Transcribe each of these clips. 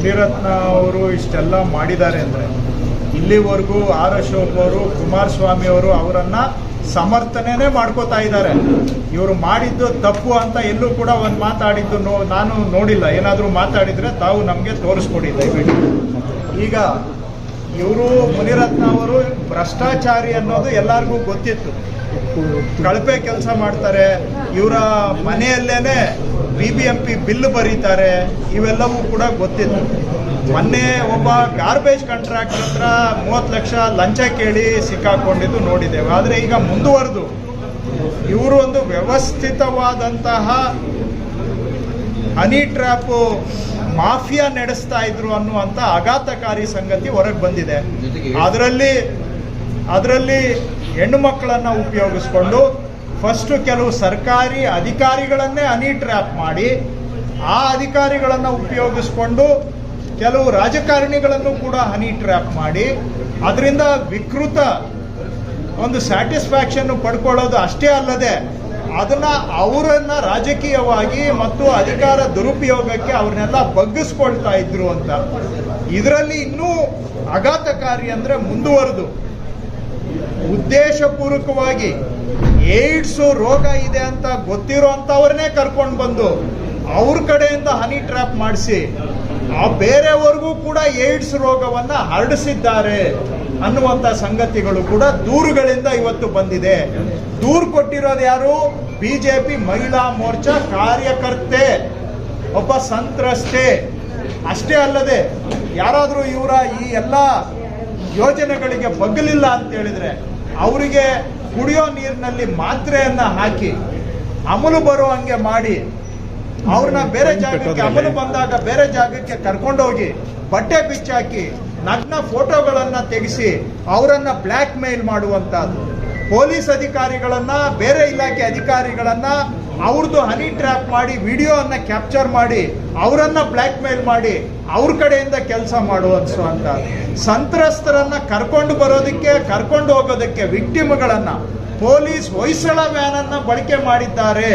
ಮುನಿರತ್ನ ಅವರು ಇಷ್ಟೆಲ್ಲ ಮಾಡಿದ್ದಾರೆ ಅಂದರೆ ಇಲ್ಲಿವರೆಗೂ ಆರ್ ಅಶೋಕ್ ಅವರು, ಕುಮಾರಸ್ವಾಮಿ ಅವರು ಅವರನ್ನ ಸಮರ್ಥನೆನೇ ಮಾಡ್ಕೋತಾ ಇದ್ದಾರೆ. ಇವರು ಮಾಡಿದ್ದು ತಪ್ಪು ಅಂತ ಎಲ್ಲೂ ಕೂಡ ಒಂದು ಮಾತಾಡಿದ್ದು ನೋ, ನಾನು ನೋಡಿಲ್ಲ. ಏನಾದರೂ ಮಾತಾಡಿದರೆ ತಾವು ನಮಗೆ ತೋರಿಸ್ಕೊಡಿ ದಯವಿಟ್ಟು. ಈಗ ಇವರು ಮುನಿರತ್ನ ಭ್ರಷ್ಟಾಚಾರಿ ಅನ್ನೋದು ಎಲ್ಲರಿಗೂ ಗೊತ್ತಿತ್ತು. ಕಳಪೆ ಕೆಲಸ ಮಾಡ್ತಾರೆ ಇವರ ಮನೆಯಲ್ಲೇನೆ B B M P bill ಬರೀತಾರೆ ಇವೆಲ್ಲವೂ ಕೂಡ ಗೊತ್ತಿತ್ತು. ಮೊನ್ನೆ ಒಬ್ಬ ಗಾರ್ಬೇಜ್ ಕಾಂಟ್ರಾಕ್ಟರ್ ಹತ್ರ ಮೂವತ್ತು ಲಕ್ಷ ಲಂಚ ಕೇಳಿ ಸಿಕ್ಕಾಕೊಂಡಿದ್ದು ನೋಡಿದ್ದೇವೆ. ಆದರೆ ಈಗ ಮುಂದುವರೆದು. ಇವರು ಒಂದು ವ್ಯವಸ್ಥಿತವಾದಂತಹ ಹನಿ ಟ್ರ್ಯಾಪ್ ಮಾಫಿಯಾ ನಡೆಸ್ತಾ ಇದ್ರು ಅನ್ನುವಂಥ ಆಘಾತಕಾರಿ ಸಂಗತಿ ಹೊರಗೆ ಬಂದಿದೆ. ಅದರಲ್ಲಿ ಅದರಲ್ಲಿ ಹೆಣ್ಣು ಮಕ್ಕಳನ್ನು ಉಪಯೋಗಿಸ್ಕೊಂಡು ಫಸ್ಟು ಕೆಲವು ಸರ್ಕಾರಿ ಅಧಿಕಾರಿಗಳನ್ನೇ ಹನಿ ಟ್ರ್ಯಾಪ್ ಮಾಡಿ, ಆ ಅಧಿಕಾರಿಗಳನ್ನು ಉಪಯೋಗಿಸ್ಕೊಂಡು ಕೆಲವು ರಾಜಕಾರಣಿಗಳನ್ನು ಕೂಡ ಹನಿ ಟ್ರ್ಯಾಪ್ ಮಾಡಿ, ಅದರಿಂದ ವಿಕೃತ ಒಂದು ಸ್ಯಾಟಿಸ್ಫ್ಯಾಕ್ಷನ್ ಪಡ್ಕೊಳ್ಳೋದು ಅಷ್ಟೇ ಅಲ್ಲದೆ ಅದನ್ನ ಅವರನ್ನ ರಾಜಕೀಯವಾಗಿ ಮತ್ತು ಅಧಿಕಾರ ದುರುಪಯೋಗಕ್ಕೆ ಅವ್ರನ್ನೆಲ್ಲ ಬಗ್ಗಿಸ್ಕೊಳ್ತಾ ಇದ್ರು ಅಂತ. ಇದರಲ್ಲಿ ಇನ್ನೂ ಆಘಾತಕಾರಿ ಅಂದ್ರೆ ಮುಂದುವರೆದು. ಉದ್ದೇಶಪೂರ್ವಕವಾಗಿ ಏಡ್ಸ್ ರೋಗ ಇದೆ ಅಂತ ಗೊತ್ತಿರೋ ಅಂತವ್ರನ್ನೇ ಕರ್ಕೊಂಡು ಬಂದು ಅವ್ರ ಕಡೆಯಿಂದ ಹನಿ ಟ್ರ್ಯಾಪ್ ಮಾಡಿಸಿ, ಆ ಬೇರೆಯವರೆಗೂ ಕೂಡ ಏಡ್ಸ್ ರೋಗವನ್ನ ಹರಡಿಸಿದ್ದಾರೆ ಅನ್ನುವಂಥ ಸಂಗತಿಗಳು ಕೂಡ ದೂರುಗಳಿಂದ ಇವತ್ತು ಬಂದಿದೆ. ದೂರು ಕೊಟ್ಟಿರೋದು ಯಾರು? ಬಿಜೆಪಿ ಮಹಿಳಾ ಮೋರ್ಚಾ ಕಾರ್ಯಕರ್ತೆ, ಒಬ್ಬ ಸಂತ್ರಸ್ತೆ. ಅಷ್ಟೇ ಅಲ್ಲದೆ ಯಾರಾದರೂ ಇವರ ಈ ಎಲ್ಲ ಯೋಜನೆಗಳಿಗೆ ಬಗ್ಗಲಿಲ್ಲ ಅಂತ ಹೇಳಿದ್ರೆ ಅವರಿಗೆ ಕುಡಿಯೋ ನೀರಿನಲ್ಲಿ ಮಾತ್ರೆಯನ್ನ ಹಾಕಿ ಅಮಲು ಬರೋ ಹಂಗೆ ಮಾಡಿ ಅವ್ರನ್ನ ಬೇರೆ ಜಾಗಕ್ಕೆ ಅಮಲು ಬಂದಾಗ ಬೇರೆ ಜಾಗಕ್ಕೆ ಕರ್ಕೊಂಡೋಗಿ ಬಟ್ಟೆ ಬಿಚ್ಚಾಕಿ ನಗ್ನ ಫೋಟೋಗಳನ್ನ ತೆಗೆಸಿ ಅವರನ್ನ ಬ್ಲ್ಯಾಕ್ ಮೇಲ್ ಮಾಡುವಂತಹದ್ದು. ಪೊಲೀಸ್ ಅಧಿಕಾರಿಗಳನ್ನ, ಬೇರೆ ಇಲಾಖೆ ಅಧಿಕಾರಿಗಳನ್ನ ಅವ್ರದ್ದು ಹನಿ ಟ್ರ್ಯಾಪ್ ಮಾಡಿ ವಿಡಿಯೋವನ್ನು ಕ್ಯಾಪ್ಚರ್ ಮಾಡಿ, ಅವರನ್ನ ಬ್ಲ್ಯಾಕ್ ಮೇಲ್ ಮಾಡಿ, ಅವ್ರ ಕಡೆಯಿಂದ ಕೆಲಸ ಮಾಡುವಂತ ಸಂತ್ರಸ್ತರನ್ನ ಕರ್ಕೊಂಡು ಬರೋದಕ್ಕೆ, ಕರ್ಕೊಂಡು ಹೋಗೋದಕ್ಕೆ ವಿಕ್ಟಿಮ್ಗಳನ್ನ ಪೊಲೀಸ್ ಹೊಯ್ಸಳ ವ್ಯಾನ್ ಅನ್ನ ಬಳಕೆ ಮಾಡಿದ್ದಾರೆ.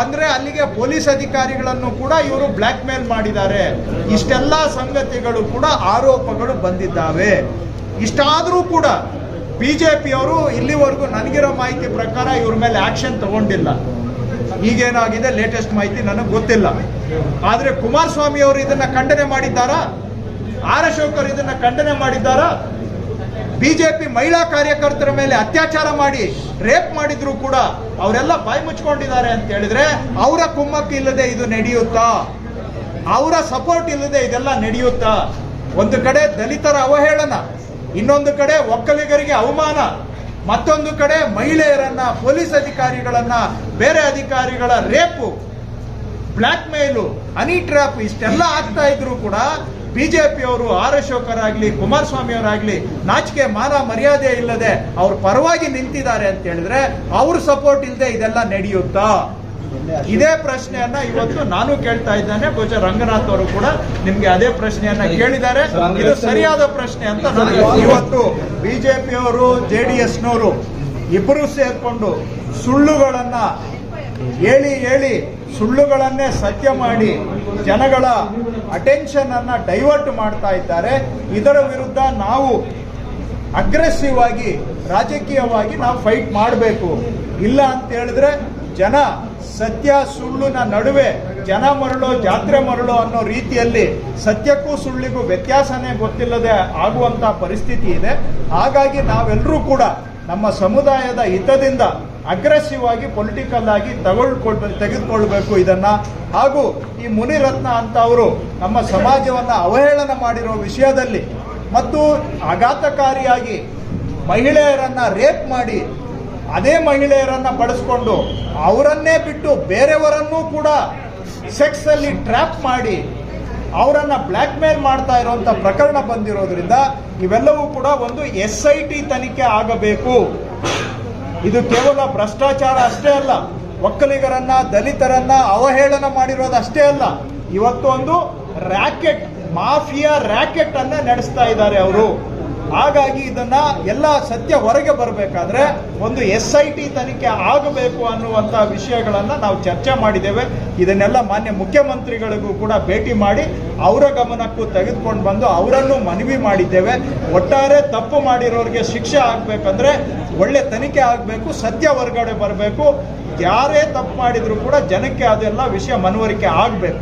ಅಂದ್ರೆ ಅಲ್ಲಿಗೆ ಪೊಲೀಸ್ ಅಧಿಕಾರಿಗಳನ್ನು ಕೂಡ ಇವರು ಬ್ಲ್ಯಾಕ್ ಮೇಲ್ ಮಾಡಿದ್ದಾರೆ. ಇಷ್ಟೆಲ್ಲ ಸಂಗತಿಗಳು ಕೂಡ ಆರೋಪಗಳು ಬಂದಿದ್ದಾವೆ. ಇಷ್ಟಾದರೂ ಕೂಡ ಬಿಜೆಪಿಯವರು ಇಲ್ಲಿವರೆಗೂ ನನಗಿರೋ ಮಾಹಿತಿ ಪ್ರಕಾರ ಇವ್ರ ಮೇಲೆ ಆಕ್ಷನ್ ತಗೊಂಡಿಲ್ಲ. ಈಗೇನಾಗಿದೆ ಲೇಟೆಸ್ಟ್ ಮಾಹಿತಿ ನನಗೆ ಗೊತ್ತಿಲ್ಲ. ಆದರೆ ಕುಮಾರಸ್ವಾಮಿ ಅವರು ಇದನ್ನ ಖಂಡನೆ ಮಾಡಿದ್ದಾರಾ? ಆರ್ ಅಶೋಕ್ ಅವರು ಇದನ್ನ ಖಂಡನೆ ಮಾಡಿದ್ದಾರಾ? ಬಿಜೆಪಿ ಮಹಿಳಾ ಕಾರ್ಯಕರ್ತರ ಮೇಲೆ ಅತ್ಯಾಚಾರ ಮಾಡಿ ರೇಪ್ ಮಾಡಿದ್ರು ಕೂಡ ಅವರೆಲ್ಲ ಬಾಯಿ ಮುಚ್ಕೊಂಡಿದ್ದಾರೆ ಅಂತ ಹೇಳಿದ್ರೆ ಅವರ ಕುಮ್ಮಕ್ಕು ಇಲ್ಲದೆ ಇದು ನಡೆಯುತ್ತಾ? ಅವರ ಸಪೋರ್ಟ್ ಇಲ್ಲದೆ ಇದೆಲ್ಲ ನಡೆಯುತ್ತಾ? ಒಂದು ಕಡೆ ದಲಿತರ ಅವಹೇಳನ, ಇನ್ನೊಂದು ಕಡೆ ಒಕ್ಕಲಿಗರಿಗೆ ಅವಮಾನ. ಮತ್ತೊಂದು ಕಡೆ ಮಹಿಳೆಯರನ್ನ ಪೊಲೀಸ್ ಅಧಿಕಾರಿಗಳನ್ನ, ಬೇರೆ ಅಧಿಕಾರಿಗಳ ರೇಪು ಬ್ಲ್ಯಾಕ್ ಮೇಲು ಹನಿ ಟ್ರ್ಯಾಪ್ ಇಷ್ಟೆಲ್ಲ ಆಗ್ತಾ ಇದ್ರು ಕೂಡ ಬಿಜೆಪಿಯವರು ಆರ್ ಅಶೋಕರಾಗ್ಲಿ ಕುಮಾರಸ್ವಾಮಿ ಅವರಾಗ್ಲಿ ನಾಚಿಕೆ ಮಾನ ಮರ್ಯಾದೆ ಇಲ್ಲದೆ ಅವ್ರ ಪರವಾಗಿ ನಿಂತಿದ್ದಾರೆ ಅಂತ ಹೇಳಿದ್ರೆ ಅವ್ರ ಸಪೋರ್ಟ್ ಇಲ್ಲದೆ ಇದೆಲ್ಲ ನಡೆಯುತ್ತಾ? ಇದೇ ಪ್ರಶ್ನೆಯನ್ನ ಇವತ್ತು ನಾನು ಕೇಳ್ತಾ ಇದ್ದೇನೆ. ಬಹುಶಃ ರಂಗನಾಥ್ ಅವರು ಕೂಡ ನಿಮ್ಗೆ ಅದೇ ಪ್ರಶ್ನೆಯನ್ನ ಕೇಳಿದ್ದಾರೆ. ಇದು ಸರಿಯಾದ ಪ್ರಶ್ನೆ ಅಂತ ನಾನು ಇವತ್ತು ಬಿಜೆಪಿಯವರು ಜೆ ಡಿ ಎಸ್ನವರು ಇಬ್ಬರು ಸೇರ್ಕೊಂಡು ಸುಳ್ಳುಗಳನ್ನ ಹೇಳಿ ಹೇಳಿ ಸುಳ್ಳುಗಳನ್ನೇ ಸತ್ಯ ಮಾಡಿ ಜನಗಳ ಅಟೆನ್ಷನ್ ಅನ್ನ ಡೈವರ್ಟ್ ಮಾಡ್ತಾ ಇದ್ದಾರೆ. ಇದರ ವಿರುದ್ಧ ನಾವು ಅಗ್ರೆಸಿವ್ ಆಗಿ ರಾಜಕೀಯವಾಗಿ ನಾವು ಫೈಟ್ ಮಾಡಬೇಕು. ಇಲ್ಲ ಅಂತ ಹೇಳಿದ್ರೆ ಜನ ಸತ್ಯ ಸುಳ್ಳಿನ ನಡುವೆ ಜನ ಮರಳು, ಜಾತ್ರೆ ಮರಳು ಅನ್ನೋ ರೀತಿಯಲ್ಲಿ ಸತ್ಯಕ್ಕೂ ಸುಳ್ಳಿಗೂ ವ್ಯತ್ಯಾಸನೇ ಗೊತ್ತಿಲ್ಲದೆ ಆಗುವಂತ ಪರಿಸ್ಥಿತಿ ಇದೆ. ಹಾಗಾಗಿ ನಾವೆಲ್ಲರೂ ಕೂಡ ನಮ್ಮ ಸಮುದಾಯದ ಹಿತದಿಂದ ಅಗ್ರೆಸಿವ್ ಆಗಿ ಪೊಲಿಟಿಕಲ್ ಆಗಿ ತಗೊಳ್ಕೊಳ್ಬೇಕು ತೆಗೆದುಕೊಳ್ಬೇಕು ಇದನ್ನ. ಹಾಗೂ ಈ ಮುನಿರತ್ನ ಅಂತ ಅವರು ನಮ್ಮ ಸಮಾಜವನ್ನ ಅವಹೇಳನ ಮಾಡಿರೋ ವಿಷಯದಲ್ಲಿ ಮತ್ತು ಆಘಾತಕಾರಿಯಾಗಿ ಮಹಿಳೆಯರನ್ನ ರೇಪ್ ಮಾಡಿ ಅದೇ ಮಹಿಳೆಯರನ್ನ ಬಳಸ್ಕೊಂಡು ಅವರನ್ನೇ ಬಿಟ್ಟು ಬೇರೆಯವರನ್ನೂ ಕೂಡ ಸೆಕ್ಸ್ ಅಲ್ಲಿ ಟ್ರ್ಯಾಪ್ ಮಾಡಿ ಅವರನ್ನ ಬ್ಲ್ಯಾಕ್ ಮೇಲ್ ಮಾಡ್ತಾ ಇರುವಂತ ಪ್ರಕರಣ ಬಂದಿರೋದ್ರಿಂದ ಇವೆಲ್ಲವೂ ಕೂಡ ಒಂದು ಎಸ್ ಐ ಟಿ ತನಿಖೆ ಆಗಬೇಕು. ಇದು ಕೇವಲ ಭ್ರಷ್ಟಾಚಾರ ಅಷ್ಟೇ ಅಲ್ಲ, ಒಕ್ಕಲಿಗರನ್ನ, ದಲಿತರನ್ನ ಅವಹೇಳನ ಮಾಡಿರೋದು ಅಷ್ಟೇ ಅಲ್ಲ ಇವತ್ತು ಒಂದು ರ್ಯಾಕೆಟ್ ಮಾಫಿಯಾ ರ್ಯಾಕೆಟ್ ಅನ್ನ ನಡೆಸ್ತಾ ಇದ್ದಾರೆ ಅವರು. ಹಾಗಾಗಿ ಇದನ್ನ ಎಲ್ಲ ಸತ್ಯ ಹೊರಗೆ ಬರಬೇಕಾದ್ರೆ ಒಂದು ಎಸ್ ಐ ಟಿ ತನಿಖೆ ಆಗಬೇಕು ಅನ್ನುವಂಥ ವಿಷಯಗಳನ್ನ ನಾವು ಚರ್ಚೆ ಮಾಡಿದ್ದೇವೆ. ಇದನ್ನೆಲ್ಲ ಮಾನ್ಯ ಮುಖ್ಯಮಂತ್ರಿಗಳಿಗೂ ಕೂಡ ಭೇಟಿ ಮಾಡಿ ಅವರ ಗಮನಕ್ಕೂ ತೆಗೆದುಕೊಂಡು ಬಂದು ಅವರನ್ನು ಮನವಿ ಮಾಡಿದ್ದೇವೆ. ಒಟ್ಟಾರೆ ತಪ್ಪು ಮಾಡಿರೋರಿಗೆ ಶಿಕ್ಷೆ ಆಗಬೇಕಂದ್ರೆ ಒಳ್ಳೆ ತನಿಖೆ ಆಗಬೇಕು, ಸತ್ಯ ಹೊರಗಡೆ ಬರಬೇಕು. ಯಾರೇ ತಪ್ಪು ಮಾಡಿದ್ರು ಕೂಡ ಜನಕ್ಕೆ ಅದೆಲ್ಲ ವಿಷಯ ಮನವರಿಕೆ ಆಗಬೇಕು.